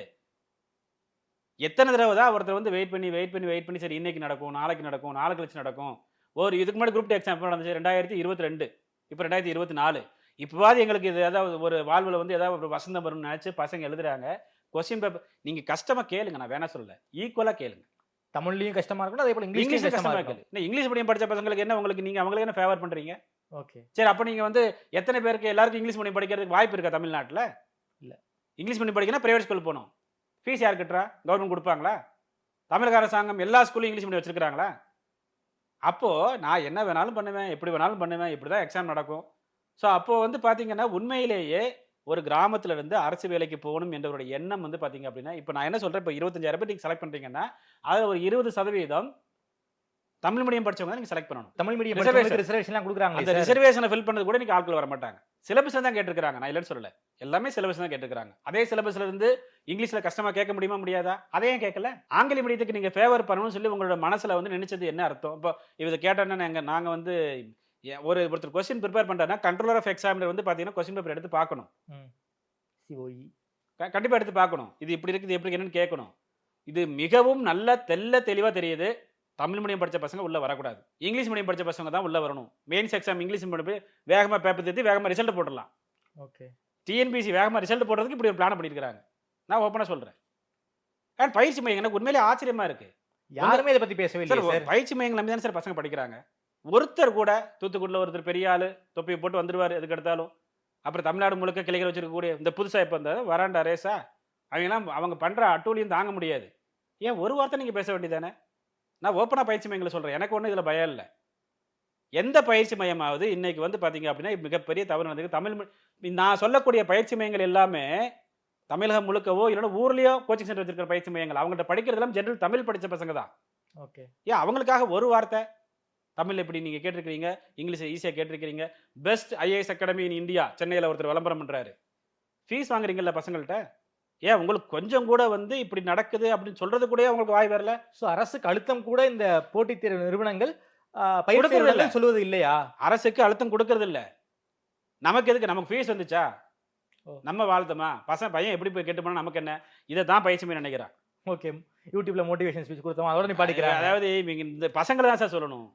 Speaker 3: எத்தனை தடவை தான் ஒருத்தர் வந்து வெயிட் பண்ணி வெயிட் பண்ணி வெயிட் பண்ணி சரி இன்னைக்கு நடக்கும் நாளைக்கு நடக்கும் நாளை கழிச்சு நடக்கும். ஒரு இதுக்கு முன்னாடி குரூப் எக்ஸாம் நடந்துச்சு ரெண்டாயிரத்தி இருபத்தி ரெண்டு இப்போ ரெண்டாயிரத்தி இருபத்தி நாலு இப்போவாது எங்களுக்கு இது ஏதாவது ஒரு வாழ்வில் வந்து ஏதாவது ஒரு வசந்தம் வரும்னு நினச்சி பசங்க எழுதுறாங்க. கொஸ்டின் பேப்பர் நீங்கள் கஷ்டமாக கேளுங்க நான் வேணா சொல்லல. ஈக்குவலாக கேளுங்க.
Speaker 4: தமிழ்லயும் கஷ்டமா இருக்கணும் அதே போல இங்கிலீஷ்லயும்
Speaker 3: இங்கிலீஷ்
Speaker 4: கஷ்டமா
Speaker 3: கஷ்டமாக கேளு. என்ன இங்கிலீஷ் மீடியம் படிச்ச பசங்களுக்கு என்ன உங்களுக்கு நீங்கள் அவங்களுக்கு என்ன ஃபேவர் பண்ணுறீங்க
Speaker 4: ஓகே
Speaker 3: சரி அப்போ நீங்கள் வந்து எத்தனை பேருக்கு எல்லாருக்கும் இங்கிலீஷ் மீடியம் படிக்கிறதுக்கு வாய்ப்பு இருக்கா தமிழ்நாட்டில்?
Speaker 4: இல்ல.
Speaker 3: இங்கிலீஷ் மீடியம் படிக்கணும் பிரைவேட் ஸ்கூல் போகணும். ஃபீஸ் யார் கட்டுறா கவர்மெண்ட் கொடுப்பாங்களா? தமிழக அரசாங்கம் எல்லா ஸ்கூலையும் இங்கிலீஷ் மீடியம் வச்சுருக்காங்களா அப்போது நான் என்ன வேணாலும் பண்ணுவேன் எப்படி வேணாலும் பண்ணுவேன் இப்படி தான் எக்ஸாம் நடக்கும். ஸோ அப்போது வந்து பார்த்தீங்கன்னா உண்மையிலேயே ஒரு கிராமத்தில் இருந்து அரசு வேலைக்கு போகணும் என்றவருடைய எண்ணம் வந்து பார்த்தீங்க அப்படின்னா இப்போ நான் என்ன சொல்கிறேன் இப்போ இருபத்தஞ்சாயிரம் பேர் நீங்கள் செலக்ட் பண்ணுறீங்கன்னா அது ஒரு இருபது சதவீதம் தமிழ் மீடியம் படிச்சவங்க தான் நீங்க செலக்ட் பண்ணணும்.
Speaker 4: தமிழ் மீடியம். படிச்சவங்களுக்கு ரிசர்வேஷன்லாம் கொடுக்குறாங்களே
Speaker 3: அந்த
Speaker 4: சார்?
Speaker 3: ரிசர்வேஷனை ஃபில் பண்ணது கூட இன்னைக்கு ஆட்கள் வர மாட்டாங்க சிலபஸ் தான் கேட்டிருக்காங்க நான் இல்லைன்னு சொல்லல. எல்லாமே சிலபஸ் தான் கேட்டிருக்காங்க அதே சிலபஸ்ல இருந்து இங்கிலீஷ்ல கஷ்டமா கேட்க முடியுமா முடியாதா? அதையும் கேட்கல? ஆங்கில மீடியத்துக்கு நீங்க ஃபேவர் பண்ணணும்னு சொல்லி உங்களோட மனசுல வந்து நினைச்சது என்ன அர்த்தம்? இப்போ இதை கேட்டோன்னா நாங்க நாங்க வந்து ஒரு ஒருத்தர் கொஸ்டின் ப்ரிப்பேர் பண்றாருன்னா கண்ட்ரோலர் ஆஃப் எக்ஸாமினர் வந்து பாத்தீங்கன்னா கொஸ்டின் பேப்பர் எடுத்து பார்க்கணும்.
Speaker 4: சிஓஇ
Speaker 3: க- கண்டிப்பா எடுத்து பார்க்கணும். இது இப்படி இருக்குது எப்படி என்னன்னு கேட்கணும். இது மிகவும் நல்ல தெல்ல தெளிவா தெரியுது. தமிழ் மீடியம் படிச்ச பசங்க உள்ள வரக்கூடாது. இங்கிலீஷ் மீடியம் படிச்ச பசங்க தான் உள்ள வரணும். மெயின்ஸ் எக்ஸாம் இங்கிலீஷ் மீடியம் போய் வேகமா பேப்பர் திருத்தி வேகமா ரிசல்ட் போட்டுடலாம்.
Speaker 4: ஓகே
Speaker 3: டிஎன்பிசி வேகமா ரிசல்ட் போடுறதுக்கு இப்படி ஒரு பிளான் பண்ணியிருக்காங்க நான் ஓப்பனா சொல்றேன். அண்ட் பயிற்சி மையம் எனக்கு உண்மையிலே ஆச்சரியமா இருக்கு.
Speaker 4: யாருமே இதை பத்தி பேசவே இல்லை சார்.
Speaker 3: பயிற்சி மையங்கள் நம்பி தானே சார் பசங்க படிக்கிறாங்க. ஒருத்தர் கூட தூத்துக்குடியில் ஒருத்தர் பெரிய ஆளு தொப்பியை போட்டு வந்துருவாரு எதுக்கு எடுத்தாலும். அப்புறம் தமிழ்நாடு முழுக்க கிளைகள் வச்சிருக்கக்கூடிய இந்த புதுசா இப்போ இந்த வராண்டா ரேஸா அவங்கெல்லாம் அவங்க பண்ற அட்டூழியம் தாங்க முடியாது. ஏன் ஒரு வார்த்தை நீங்க பேச வேண்டியதானே நான் ஓப்பனா பயிற்சி மையங்களை சொல்றேன். எனக்கு ஒன்றும் இதுல பயம் இல்லை. எந்த பயிற்சி மையமாவது இன்னைக்கு வந்து பாத்தீங்க அப்படின்னா மிகப்பெரிய தவறு நடந்திருக்கு. தமிழ் நான் சொல்லக்கூடிய பயிற்சி மையங்கள் எல்லாமே தமிழகம் முழுக்கவோ இல்லைன்னா ஊர்லயோ கோச்சிங் சென்டர் வச்சிருக்கிற பயிற்சி மையங்கள். அவங்கள்ட்ட படிக்கிறதெல்லாம் ஜென்ரல் தமிழ் படிச்ச பசங்க தான்.
Speaker 4: ஓகே.
Speaker 3: ஏன்? அவங்களுக்காக ஒரு வார்த்தை. தமிழ் எப்படி நீங்க கேட்டிருக்கிறீங்க? இங்கிலீஷ் ஈஸியா கேட்டிருக்கிறீங்க? Best I A S academy in India சென்னையில ஒருத்தர் விளம்பரம் பண்றாரு. ஃபீஸ் வாங்குறீங்கல்ல பசங்கள்ட்ட? ஏன் உங்களுக்கு கொஞ்சம் கூட வந்து இப்படி நடக்குது அப்படின்னு சொல்றது கூட உங்களுக்கு வாய் வரல?
Speaker 4: சோ அரசுக்கு அழுத்தம் கூட இந்த போட்டித் தேர்வு நிறுவனங்கள். நிறுவனங்கள் சொல்வது இல்லையா?
Speaker 3: அரசுக்கு அழுத்தம் கொடுக்கறது இல்ல. நமக்கு எதுக்கு? நமக்கு ஃபீஸ் வந்துச்சா. நம்ம வாழ்த்தமா பசங்க பையன் எப்படி போய் கெட்டு போனா நமக்கு என்ன? இதை தான் பயிற்சி நினைக்கிறான்.
Speaker 4: ஓகே யூடியூப்ல மோட்டிவேஷன் ஸ்பீச் கொடுத்தோம்? அதோட நீ படிக்கிறாங்க
Speaker 3: அதாவது இவங்க இந்த பசங்களை தான் சார் சொல்லணும்.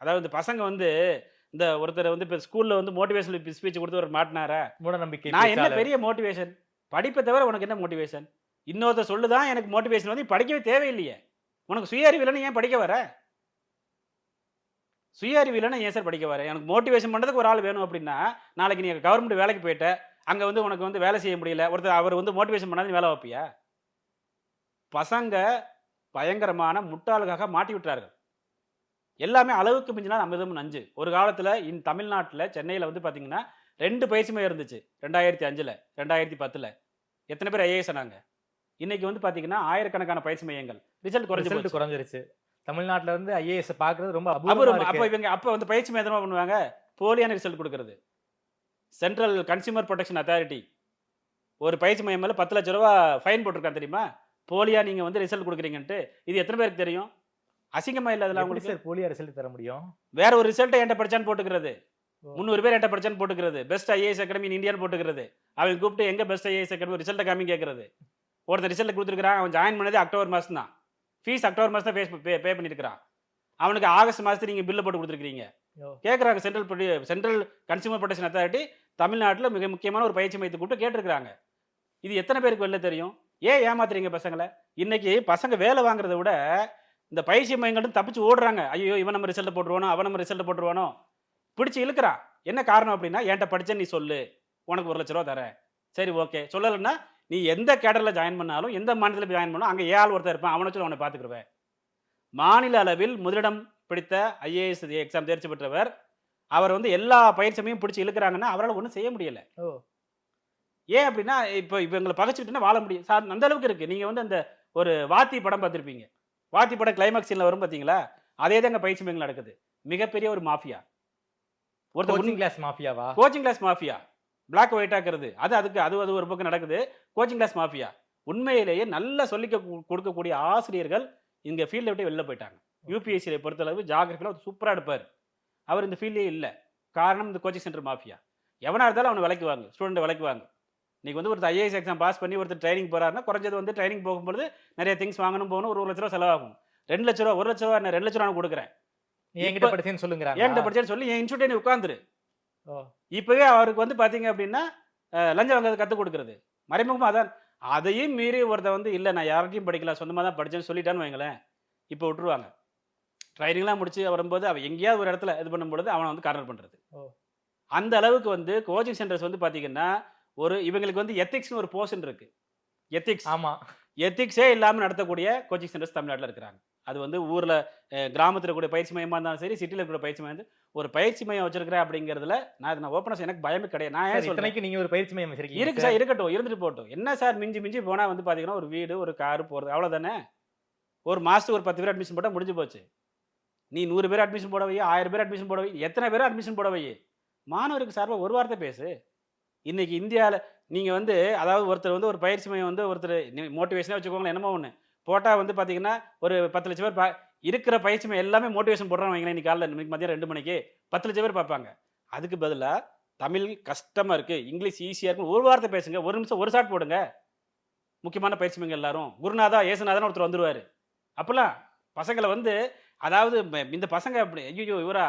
Speaker 3: அதாவது இந்த பசங்க வந்து இந்த ஒருத்தர் வந்து இப்போ ஸ்கூல்ல வந்து மோட்டிவேஷன் ஸ்பீச் கொடுத்து ஒரு மாட்டினாரா?
Speaker 4: மூட நம்பிக்கை
Speaker 3: நான் என்ன. பெரிய மோட்டிவேஷன் படிப்பை தவிர உனக்கு என்ன மோட்டிவேஷன் இன்னொருத்தர் சொல்லுதான் எனக்கு மோட்டிவேஷன் வந்து நீ படிக்கவே தேவையில்லையே. உனக்கு சுய அறிவு இல்லைன்னு ஏன் படிக்க வர? சுய அறிவு இல்லைன்னா ஏன் சார் படிக்க வர? எனக்கு மோட்டிவேஷன் பண்ணுறதுக்கு ஒரு ஆள் வேணும் அப்படின்னா நாளைக்கு நீங்கள் கவர்மெண்ட் வேலைக்கு போயிட்ட அங்கே வந்து உனக்கு வந்து வேலை செய்ய முடியல ஒருத்தர் அவர் வந்து மோட்டிவேஷன் பண்ணாது வேலை வைப்பியா பசங்க பயங்கரமான முட்டாளுக்காக மாட்டி விட்டார்கள் எல்லாமே அளவுக்கு மிஞ்சினா அமிர்தம் நஞ்சு. ஒரு காலத்தில் இன் தமிழ்நாட்டில் சென்னையில் வந்து பார்த்தீங்கன்னா ரெண்டு பயிற்சி மையம் இருந்துச்சு ரெண்டாயிரத்தி அஞ்சுல ரெண்டாயிரத்தி பத்துல. எத்தனை பேர் ஐஏஎஸ் ஆனாங்க? இன்னைக்கு வந்து பாத்தீங்கன்னா ஆயிரக்கணக்கான பயிற்சி மையங்கள். ரிசல்ட் குறைஞ்சு.
Speaker 4: குறைஞ்சிருச்சு. தமிழ்நாட்டுல இருந்து ஐஏஎஸ் பாக்குறது ரொம்ப
Speaker 3: அப்ப இவங்க அப்ப வந்து பயிற்சி மையம் என்ன பண்ணுவாங்க? போலியான ரிசல்ட் கொடுக்கறது. சென்ட்ரல் கன்சியூமர் ப்ரொடெக்ஷன் அத்தாரிட்டி ஒரு பயிற்சி மையம் மேல பத்து லட்ச ரூபா ஃபைன் போட்டிருக்கான் தெரியுமா? போலியா நீங்க வந்து ரிசல்ட் கொடுக்குறீங்கன்ட்டு. இது எத்தனை பேருக்கு தெரியும்? அசிங்கமா இல்ல அதெல்லாம் உங்களுக்கு?
Speaker 4: சார் போலியா ரிசல்ட் தர முடியும்?
Speaker 3: வேற ஒரு ரிசல்ட்டை என்கிட்ட படிச்சான்னு போட்டுக்கிறது. முந்நூறு பேர் என்கிட்ட படிச்சான்னு போட்டுக்கிறது. பெஸ்ட் ஐஏஎஸ் அகாடமி இந்தியான்னு போட்டுக்கிறது. அவன் கூப்பிட்டு எங்க பெஸ்ட் ஐஏஎஸ் அகாடமி ரிசல்ட்டை காமி கேட்கறது ஒருத்தர் ரிசல்ட் கொடுத்துருக்கான் அவன் ஜாயின் பண்ணதே அக்டோபர் மாசம் தான் ஃபீஸ் அக்டோபர் மாசம் தான் பே பே பண்ணியிருக்கிறான் அவனுக்கு ஆகஸ்ட் மாசத்துல நீங்க பில்ல போட்டு கொடுத்துருக்கீங்க. கேட்குறாங்க central central consumer protection authority தமிழ்நாட்டில் மிக முக்கியமான ஒரு பயிற்சி மையத்தை கூப்பிட்டு கேட்டிருக்காங்க இது எத்தனை பேருக்கு வெளில தெரியும்? ஏன் ஏமாத்துறீங்க பசங்களை? இன்னைக்கு பசங்க வேலை வாங்குறத விட இந்த பயிற்சி மையங்களும் தப்பிச்சு ஓடுறாங்க. ஐயோ இவன் நம்ம ரிசல்ட் போட்டுருவானோ? அவன் நம்ம ரிசல்ட் போட்டுருவானோ? பிடிச்சி இழுக்கிறான் என்ன காரணம் அப்படின்னா என்கிட்ட படிச்ச நீ சொல்லு. உனக்கு ஒரு லட்ச ரூபா தரேன். சரி ஓகே. சொல்லலைன்னா நீ எந்த கேடரில் ஜாயின் பண்ணாலும் எந்த மாநிலத்தில் ஜாயின் பண்ணாலும் அங்கே ஏழு ஒருத்தர் இருப்பான். அவனை வச்சு அவனை பார்த்துக்கிருவேன் மாநில அளவில் முதலிடம் பிடித்த ஐஏஎஸ் எக்ஸாம் தேர்ச்சி பெற்றவர் அவர் வந்து எல்லா பயிற்சியையும் பிடிச்சி இழுக்கிறாங்கன்னா அவரால் ஒன்றும் செய்ய முடியல. ஏன் அப்படின்னா இப்போ இவங்களை பகைச்சிட்டுனா வாழ முடியும் சார் அந்த அளவுக்கு இருக்கு. நீங்க வந்து அந்த ஒரு வாத்தி படம் பார்த்திருப்பீங்க. வாத்தி படம் கிளைமாக்ஸ் சீன்ல வரும் பாத்தீங்களா? அதே தாங்க பயிற்சி மையங்கள் நடக்குது. மிகப்பெரிய ஒரு மாஃபியா. ஒருத்தர்
Speaker 4: coaching class மாஃபியாவா?
Speaker 3: Coaching class mafia. Black white ஆக்குறது அது அதுக்கு அது அது ஒரு பக்கம் நடக்குது. Coaching class mafia. உண்மையிலேயே நல்ல சொல்லிக்க கொடுக்கக்கூடிய ஆசிரியர்கள் இங்க ஃபீல்டை விட்டு வெளில போயிட்டாங்க. யூபிஎஸ்சியை பொறுத்தளவு ஜாகிரபியில் சூப்பரா எடுப்பார் அவர் இந்த ஃபீல்டே இல்லை. காரணம் இந்த கோச்சிங் சென்டர் மாஃபியா. எவனா இருந்தாலும் அவனை விலைக்குவாங்க ஸ்டூடெண்ட் விலைக்குவாங்க இன்னைக்கு வந்து ஒருத்தர் ஐஏஎஸ் எக்ஸாம் பாஸ் பண்ணி ஒருத்தர் ட்ரைனிங் போறாருன்னா குறைஞ்சது வந்து ட்ரைனிங் போகும்போது நிறைய திங்ஸ் வாங்கணும் போகணும் ஒரு ஒரு லட்ச ரூபா செலவாகும். ரெண்டு லட்ச ரூபா ஒரு லட்ச ரூபா ரெண்டு லட்ச ரூபா நான் கொடுக்குறேன்.
Speaker 4: என்கிட்ட
Speaker 3: இப்ப-
Speaker 4: படிச்சேன்னு சொல்லுங்கிறாங்க
Speaker 3: என்கிட்ட படிச்சேன்னு சொல்லி என் இன்ஸ்டியூட்டே நீ உட்காந்துரு
Speaker 4: ஓ.
Speaker 3: இப்பவே அவருக்கு வந்து பாத்தீங்க அப்படின்னா லஞ்சம் வாங்குறது கற்றுக் கொடுக்குறது. மறைமுகமா அதான். அதையும் மீறி ஒருத்தன் வந்து இல்லை நான் யார்கிட்டயும் படிக்கல சொந்தமாக தான் படிச்சேன்னு சொல்லிட்டான்னு வைங்களேன். இப்போ விட்டுருவாங்க. ட்ரைனிங்லாம் முடிச்சு வரும்போது அவன் எங்கேயாவது ஒரு இடத்துல இது பண்ணும்பொழுது அவனை வந்து கார்னர் பண்ணுறது
Speaker 4: ஓ.
Speaker 3: அந்த அளவுக்கு வந்து கோச்சிங் சென்டர்ஸ் வந்து பார்த்தீங்கன்னா ஒரு இவங்களுக்கு வந்து எத்திக்ஸ்னு ஒரு போர்ஷன் இருக்கு. எத்திக்ஸ்
Speaker 4: ஆமா.
Speaker 3: எத்திக்ஸே இல்லாமல் நடத்தக்கூடிய கோச்சிங் சென்டர்ஸ் தமிழ்நாட்டில் இருக்கிறாங்க. அது வந்து ஊரில் கிராமத்தில் கூடிய பயிற்சி மையமாக இருந்தாலும் சரி சிட்டியில் இருக்கிற பயிற்சி மையம் வந்து ஒரு பயிற்சி மையம் வச்சிருக்கிறேன் அப்படிங்கிறதுல நான் இதை நான் ஓப்பனாக எனக்கு பயமே கிடையாது. நான் ஏன் சொல்றேன்?
Speaker 4: இத்தனைக்கு நீங்க ஒரு பயிற்சி மையம் வச்சிருக்கீங்க
Speaker 3: இருக்கு சார். இருக்கட்டும் இருந்துட்டு போகட்டும். என்ன சார் மிஞ்சி மிஞ்சி போனால் வந்து பார்த்தீங்கன்னா ஒரு வீடு ஒரு காரு போகிறது அவ்வளோதானே ஒரு மாதத்துக்கு ஒரு பத்து பேர் அட்மிஷன் போட்டால் முடிஞ்சு போச்சு. நீ நூறு பேர் அட்மிஷன் போட வை ஆயிரம் பேர் அட்மிஷன் போட வை எத்தனை பேர் அட்மிஷன் போட வை? மாணவருக்கு சார்பாக ஒரு வார்த்தை பேசு. இன்னைக்கு இந்தியாவில் நீங்கள் வந்து அதாவது ஒருத்தர் வந்து ஒரு பயிற்சி மையம் வந்து ஒருத்தர் மோட்டிவேஷனாக வச்சுக்கோங்களேன் என்னமோ ஒன்று போட்டால் வந்து பார்த்தீங்கன்னா ஒரு பத்து லட்சம் பேர் பா இருக்கிற பயிற்சி எல்லாமே மோட்டிவேஷன் போடுறாங்க வைங்களேன் இன்னைக்கு காலையில் இன்னைக்கு மதியம் ரெண்டு மணிக்கு. பத்து லட்சம் பேர் பார்ப்பாங்க. அதுக்கு பதிலாக தமிழ் கஷ்டமாக இருக்குது இங்கிலீஷ் ஈஸியாக இருக்கும் ஒரு வார்த்தை பேசுங்க ஒரு நிமிஷம் ஒரு ஷாட் போடுங்க. முக்கியமான பயிற்சி எல்லாரும். குருநாதா ஏசுநாதன் ஒருத்தர் வந்துருவார். அப்போல்லாம் பசங்களை வந்து அதாவது இந்த பசங்க அப்படி ஐயோ இவரா?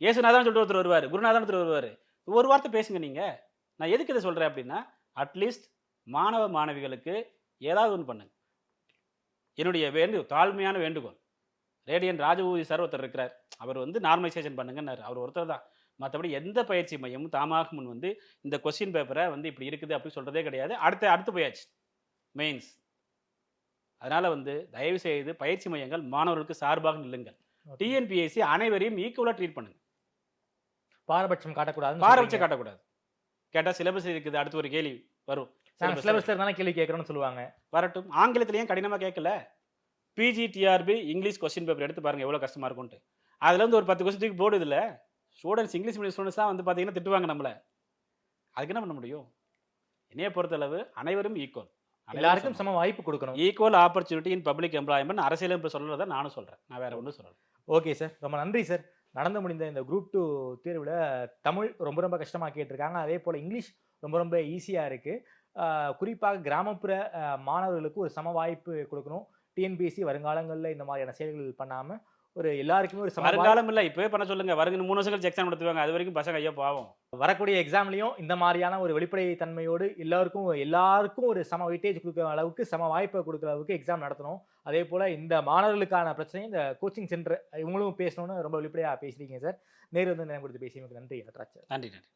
Speaker 3: ஏசுநாதான் சொல்லிட்டு ஒருத்தர் வருவார் குருநாதன் ஒருத்தர் வருவார். ஒரு வார்த்தை பேசுங்க நீங்கள் நான் எதுக்கு இதை சொல்கிறேன் அப்படின்னா அட்லீஸ்ட் மாணவ மாணவிகளுக்கு ஏதாவது ஒன்று பண்ணுங்க. என்னுடைய வேண்டு தாழ்மையான வேண்டுகோள். ரேடியன் ராஜபூதி சார் ஒருத்தர் இருக்கிறார். அவர் வந்து நார்மலைசேஷன் பண்ணுங்கன்னாரு. அவர் ஒருத்தர் தான். மற்றபடி எந்த பயிற்சி மையமும் தாமாக முன் வந்து இந்த கொஸ்டின் பேப்பரை வந்து இப்படி இருக்குது அப்படின்னு சொல்கிறதே கிடையாது. அடுத்து அடுத்து போயாச்சு. மெயின்ஸ் அதனால் வந்து தயவு செய்து பயிற்சி மையங்கள் மாணவர்களுக்கு சார்பாக நில்லுங்கள். டிஎன்பிஎஸ்சி அனைவரையும் ஈக்குவலாக ட்ரீட் பண்ணுங்க.
Speaker 4: பாரபட்சம் காட்டக்கூடாது
Speaker 3: பாரபட்சம் காட்டக்கூடாது. கேட்டால் சிலபஸ் இருக்குது அடுத்து ஒரு கேள்வி வரும்.
Speaker 4: சிலபஸ்ல இருந்தாலும் கேள்வி கேட்கறோம்னு சொல்லுவாங்க.
Speaker 3: வரட்டும். ஆங்கிலத்திலையும் கடினமாக கேட்கல. P G T R B English question paper எடுத்து பாருங்க எவ்வளோ கஷ்டமா இருக்கும்ட்டு அதுல இருந்து ஒரு பத்து கொஸ்டின் போடுது இல்ல. ஸ்டூடெண்ட்ஸ் இங்கிலீஷ் மீடியம் ஸ்டூடெண்ட்ஸ் தான் வந்து பார்த்தீங்கன்னா திட்டுவாங்க நம்மள. அதுக்கு என்ன பண்ண முடியும்? என்னைய பொறுத்தளவு அனைவரும் ஈக்குவல்
Speaker 4: எல்லாருக்கும் சம வாய்ப்பு கொடுக்கணும்.
Speaker 3: Equal opportunity in public employment அரசியல் இப்போ சொல்றதை நானும் சொல்றேன். நான் வேற ஒன்றும் சொல்லல.
Speaker 4: ஓகே சார் ரொம்ப நன்றி சார் நடந்து முடிந்த இந்த குரூப் டூ தேர்வில் தமிழ் ரொம்ப ரொம்ப கஷ்டமாக கேட்டிருக்காங்க. அதே போல் இங்கிலீஷ் ரொம்ப ரொம்ப ஈஸியாக இருக்குது குறிப்பாக கிராமப்புற மாணவர்களுக்கு ஒரு சம வாய்ப்பு கொடுக்கணும் டிஎன்பிஎஸ்சி வருங்காலங்களில் இந்த மாதிரியான செயல்கள் பண்ணாமல் ஒரு எல்லாருக்குமே ஒரு
Speaker 3: வருங்காலம் இல்ல இப்பவே பண்ண சொல்லுங்க. வருங்க மூணு வருஷம் கழிச்சு எக்ஸாம் நடத்துவாங்க. அது வரைக்கும் பசங்க ஐயோ பாவம்.
Speaker 4: வரக்கூடிய எக்ஸாம்லையும் இந்த மாதிரியான ஒரு வெளிப்படை தன்மையோடு எல்லாருக்கும் எல்லாருக்கும் ஒரு சம வெயிட்டேஜ் கொடுக்குற அளவுக்கு சம வாய்ப்பை கொடுக்குற அளவுக்கு எக்ஸாம் நடத்தணும். அதே போல் இந்த மாணவர்களுக்கான பிரச்சனையும் இந்த கோச்சிங் சென்டர் இவங்களும் பேசணும்னு ரொம்ப வெளிப்படையாக பேசுறீங்க சார் நேரு வந்து நேரம் கொடுத்து பேசியமைக்கு நன்றி நட்ராஜ்
Speaker 3: நன்றி நன்றி.